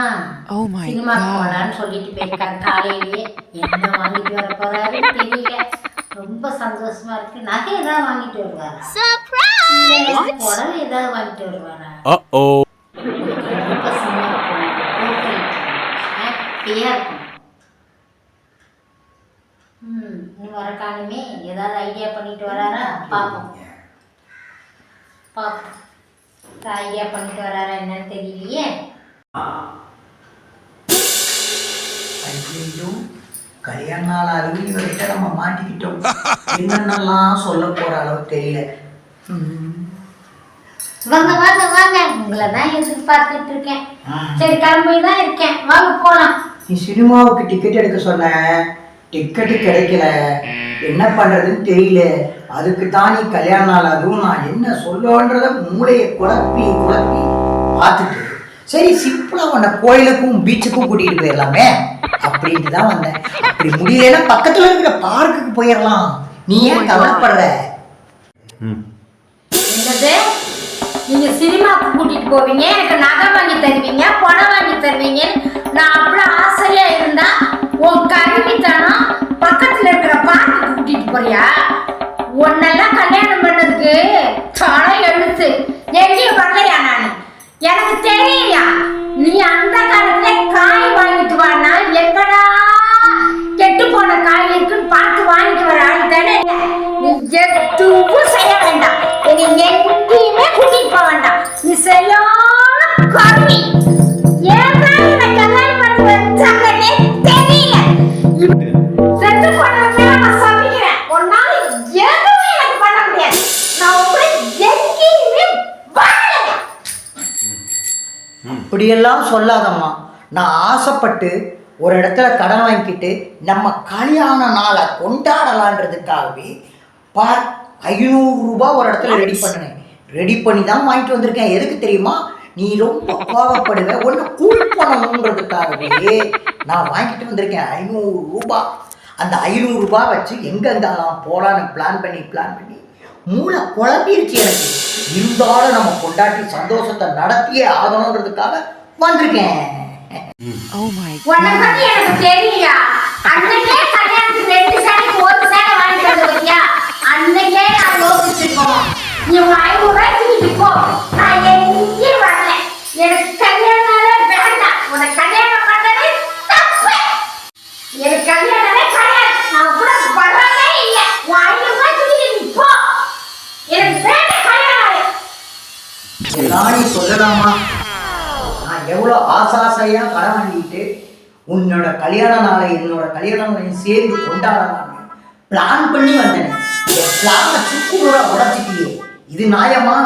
my cinema god. போலான்னு சொல்லிட்டு போயிருக்காரு. காலையிலேயே என்ன வாங்கிட்டு வர போறாருன்னு தெரியல. ரொம்ப சந்தோஷமா இருக்கு. நகை ஏதாவது வாங்கிட்டு வருவாரா? புடவை ஏதாவது வாங்கிட்டு வருவாரா? Oh. ரொம்ப சினிமா ஹாப்பியா இருக்கும். ம் இன்னும் வர காணுமே. ஏதாவது ஐடியா பண்ணிட்டு வராரா? பார்ப்போம் பார்ப்போம் ஐடியா பண்ணிட்டு வராரா என்னன்னு தெரியலையே. கல்யாண நாள் அருவி இவர்கிட்ட நம்ம மாட்டிக்கிட்டோம். என்னென்னலாம் சொல்ல போற அளவு தெரியல. வாங்க வாங்க வாங்க. உங்களை தான் எதிர்பார்த்துட்டு இருக்கேன். சரி கிளம்பி தான் இருக்கேன். வாங்க போலாம். நீ சினிமாவுக்கு டிக்கெட் எடுக்க சொன்ன. டிக்கெட்டு கிடைக்கல. என்ன பண்றதுன்னு தெரியல. அதுக்கு தான் நீ கல்யாண நாள். அதுவும் நான் என்ன சொல்லன்றத மூளையை குழப்பி குழப்பி பார்த்துட்டு சரி சிம்பிளா உன்னை கோயிலுக்கும் பீச்சுக்கும் கூட்டிகிட்டு போயிடலாமே. அப்படின்ட்டு தான் வந்தேன். அப்படி முடியலன்னா பக்கத்துல இருக்கிற பார்க்குக்கு போயிடலாம் நீ ஏன் கவலைப்படுற? என்னது? நீங்க சினிமாவுக்கு கூட்டிட்டு போவீங்க எனக்கு நகை வாங்கி தருவீங்க பணம் வாங்கி தருவீங்க. நான் அவ்வளவு ஆசையா இருந்தா உன் கருவித்தனம் பக்கத்துல இருக்கிற பார்க்குக்கு கூட்டிட்டு போறியா? உன்னெல்லாம் கல்யாணம் பண்ணதுக்கு எதுவும் செய்ய வேண்டாம். என்னை எங்கேயுமே கூட்டிட்டு போக வேண்டாம். நீ சரியான கருவி இப்படியெல்லாம் சொல்லாதம்மா. நான் ஆசைப்பட்டு ஒரு இடத்துல கடன் வாங்கிக்கிட்டு நம்ம கல்யாண நாளை கொண்டாடலான்றதுக்காகவே பார் ஐநூறுரூபா ஒரு இடத்துல ரெடி பண்ணினேன் ரெடி பண்ணி தான் வாங்கிட்டு வந்திருக்கேன். எதுக்கு தெரியுமா? நீ ரொம்ப கோவப்படுவ. ஒன்று கூல் பண்ணணுன்றதுக்காகவே நான் வாங்கிட்டு வந்திருக்கேன். ஐநூறு ரூபா. அந்த ஐநூறு ரூபாய் வச்சு எங்கெங்கெல்லாம் போகலான்னு பிளான் பண்ணி பிளான் பண்ணி மூளை குழம்பிருச்சு எனக்கு. இருந்தாலும் நம்ம கொண்டாட்டி சந்தோஷத்தை நடத்தியே ஆகணுன்றதுக்காக வந்திருக்கேன். போ நான் எங்கேயும் வரல எனக்கு கல்யாணமே வேண்டாம் கல்யாணம் பண்ணவே தப்பு எனக்கு கல்யாணமே கிடையாது நான் கூட வரவே இல்லை உன் ஐநூறு நீ போ எனக்கு வேண்டாம் கல்யாணம் சொல்லலாமா? நான் எவ்வளோ கடன் வாங்கிட்டு உன்னோட கல்யாண நாளை என்னோட கல்யாண சேர்ந்து கொண்டாடலாம்னு பிளான் பண்ணி வந்தேன். என் பிளானை சுக்குநூறா உடச்சிட்டியே. இது நியாயமா?